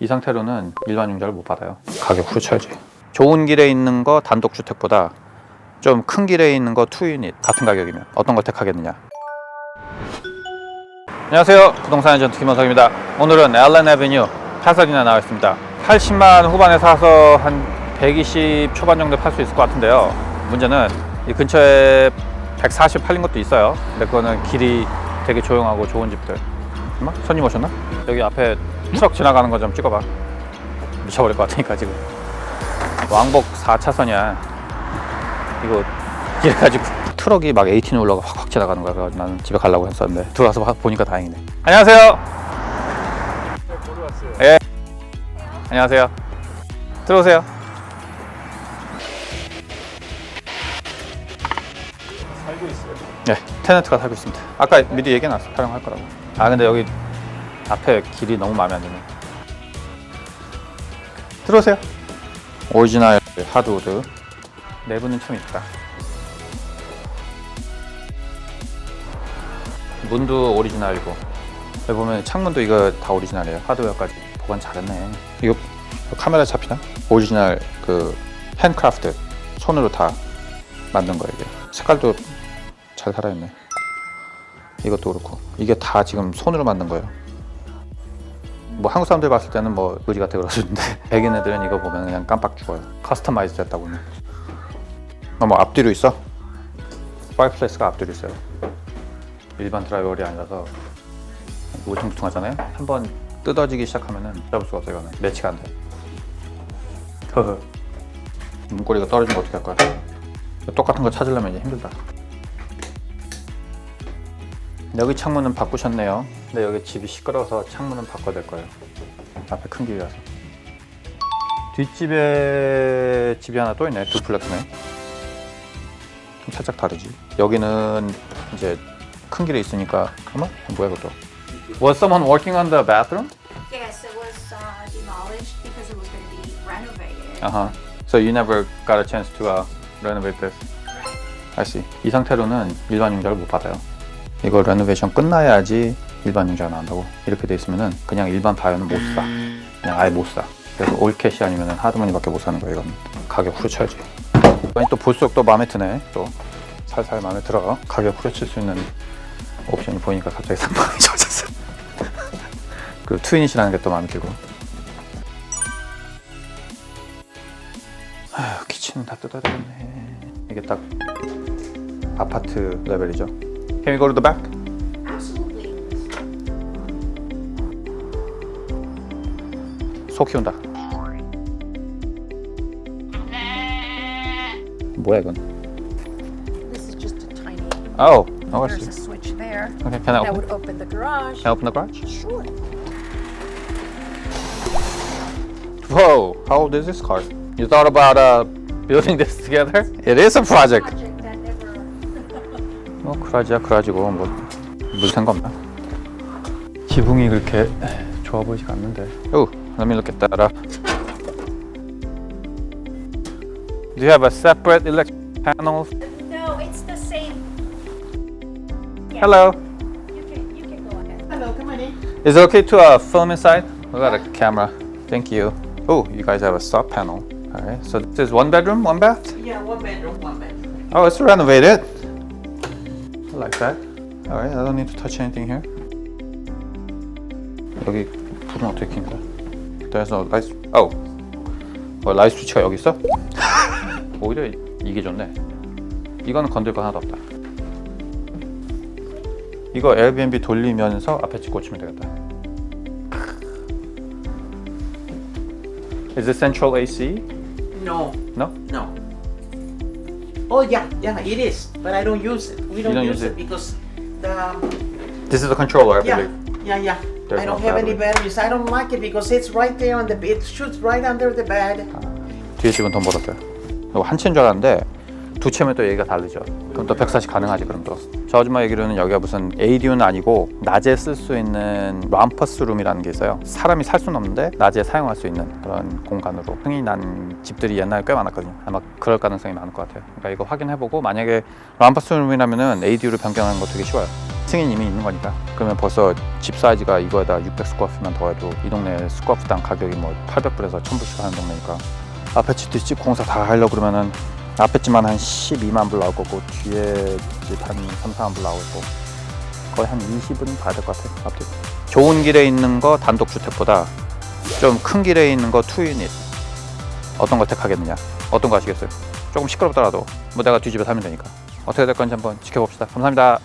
이 상태로는 일반 융자를 못 받아요. 가격 후려쳐야지. 좋은 길에 있는 거 단독 주택보다 좀 큰 길에 있는 거 투유닛 같은 가격이면 어떤 걸 택하겠느냐? 안녕하세요. 부동산 에전트 김원석입니다. 오늘은 엘렌 에베뉴 파사디나 나와 있습니다. 80만 후반에 사서 한 120 초반 정도 팔 수 있을 것 같은데요. 문제는 이 근처에 140 팔린 것도 있어요. 근데 그거는 길이 되게 조용하고 좋은 집들. 엄마? 손님 오셨나? 여기 앞에 트럭 지나가는 거 좀 찍어봐. 미쳐버릴 것 같으니까 지금. 왕복 4차선이야. 이거 이래가지고 트럭이 막 18에 올라가 확확 지나가는 거야. 그래서 나는 집에 가려고 했었는데 들어가서 봐- 보니까 다행이네. 안녕하세요. 예. 안녕하세요. 들어오세요. 살고 있어요. 네, 테너트가 살고 있습니다. 아까 미리 얘기 나왔어. 촬영할 거라고. 아 근데 여기 앞에 길이 너무 마음에 안 드네. 들어오세요. 오리지널 하드우드. 내부는 참 이쁘다. 문도 오리지널이고. 여기 보면 창문도 이거 다 오리지널이에요. 하드웨어까지 보관 잘했네. 이거 카메라 잡히나? 오리지널 그 핸크래프트 손으로 다 만든 거예요. 이게 색깔도 잘 살아있네. 이것도 그렇고 이게 다 지금 손으로 만든 거예요. 뭐 한국 사람들 봤을 때는 뭐 의지 같아 그러시는데 백인 애들은 이거 보면 그냥 깜빡 죽어요. 커스터마이즈 됐다고는. 어, 뭐 앞뒤로 있어? 파이프레스가 앞뒤로 있어요. 일반 드라이버리 아니라서 우퉁퉁하잖아요. 한번 뜯어지기 시작하면은 잡을 수가 없어요. 이거는 매치가 안 돼. 허허. 문고리가 떨어지면 어떻게 할 거야? 똑같은 거 찾으려면 이제 힘들다. 여기 창문은 바꾸셨네요. 근데 여기 집이 시끄러워서 창문은 바꿔야 될 거예요. 앞에 큰 길이라서. 뒷집에 집이 하나 또 있네. 두플렉스네. 좀 살짝 다르지. 여기는 이제 큰 길에 있으니까. 어머? 뭐야 이것도? Was someone working on the bathroom? Yes, it was uh, demolished because it was going to be renovated. Uh huh. So you never got a chance to uh, renovate this. I see. 이 상태로는 일반 융자를 못 받아요. 이거 레노베이션 끝나야지 일반 융자가 나온다고. 이렇게 돼 있으면은 그냥 일반 바이오는 못 사. 그냥 아예 못 사. 그래서 올캐시 아니면 하드머니밖에 못 사는 거예요. 이건 가격 후려쳐야지. 아니 또 볼수록 또 마음에 드네. 또 살살 마음에 들어. 가격 후려칠 수 있는 옵션이 보니까 갑자기 상황이 좋아졌어. 그리고 트윈이시라는 게 또 마음에 들고. 아휴 키친은 다 뜯어야 되겠네 이게 딱 아파트 레벨이죠 Can we go to the back? Absolutely. 소 키운다 뭐야 이건 This is just a tiny. Oh, oh I There's a see switch there Okay, can I that open? would open the garage. Can I open the garage? Sure. Whoa, how old is this car? You thought about uh, building this together? It is a project Project that never. 뭐 그라지야 그라지고 뭐 물생 거 없나? 지붕이 그렇게 좋아 보이지가 않는데. 오, let me look at that. up. Do you have a separate electric panel? No, it's the same. Yeah, Hello. You can you can go ahead. Hello, come on in. Is it okay to uh, film inside? We got a camera. Thank you. Oh, you guys have a sub panel. All right. So this is one bedroom, one bath. Yeah, one bedroom, one bedroom. Oh, it's renovated. Like that. All right. I don't need to touch anything here. 여기 불은 어떻게 킨 거야? There's no light. Oh. 어, 라이트 스위치가 여기 있어? 오히려 이게 좋네. 이거는 건들 거 하나도 없다. 이거 에어비앤비 돌리면서 앞에 집 꽂히면 되겠다. Is it central AC? No, No? no. Oh yeah, yeah, it is, but I don't use it. We don't, don't use use it, it? because the um, This is the controller, I yeah, believe. yeah, yeah. There's I no don't have any battery. batteries. I don't like it because it's right there on the it shoots right under the bed. 뒤에 집은 돈 벌었어요. 이거 한 채인 줄 알았는데 두 채면 또 얘기가 다르죠. 그럼 또 140 가능하지 그럼 또. 저 아줌마 얘기로는 여기가 무슨 ADU는 아니고 낮에 쓸 수 있는 람퍼스 룸이라는 게 있어요. 사람이 살 수는 없는데 낮에 사용할 수 있는 그런 공간으로 흥이 난 집들이 옛날에 꽤 많았거든요. 아마 그럴 가능성이 많을 것 같아요. 그러니까 이거 확인해보고 만약에 람퍼스 룸이라면은 ADU로 변경하는 거 되게 쉬워요. 승인이 이미 있는 거니까 그러면 벌써 집 사이즈가 이거에다 600 스쿼트면 더해도 이 동네 스쿼트당 가격이 뭐 800불에서 1000불씩 하는 동네니까 앞에 집도 집 공사 다 하려고 그러면은 앞에 집만 한 12만 불 나올 거고 뒤에 집 한 3, 4만 불 나올 거고 거의 한 20은 봐야 될 것 같아요 앞뒤. 좋은 길에 있는 거 단독주택보다 좀 큰 길에 있는 거 투유닛 어떤 걸 택하겠느냐? 어떤 거 하시겠어요? 조금 시끄럽더라도 뭐 내가 뒤집어 살면 되니까. 어떻게 될 건지 한번 지켜봅시다. 감사합니다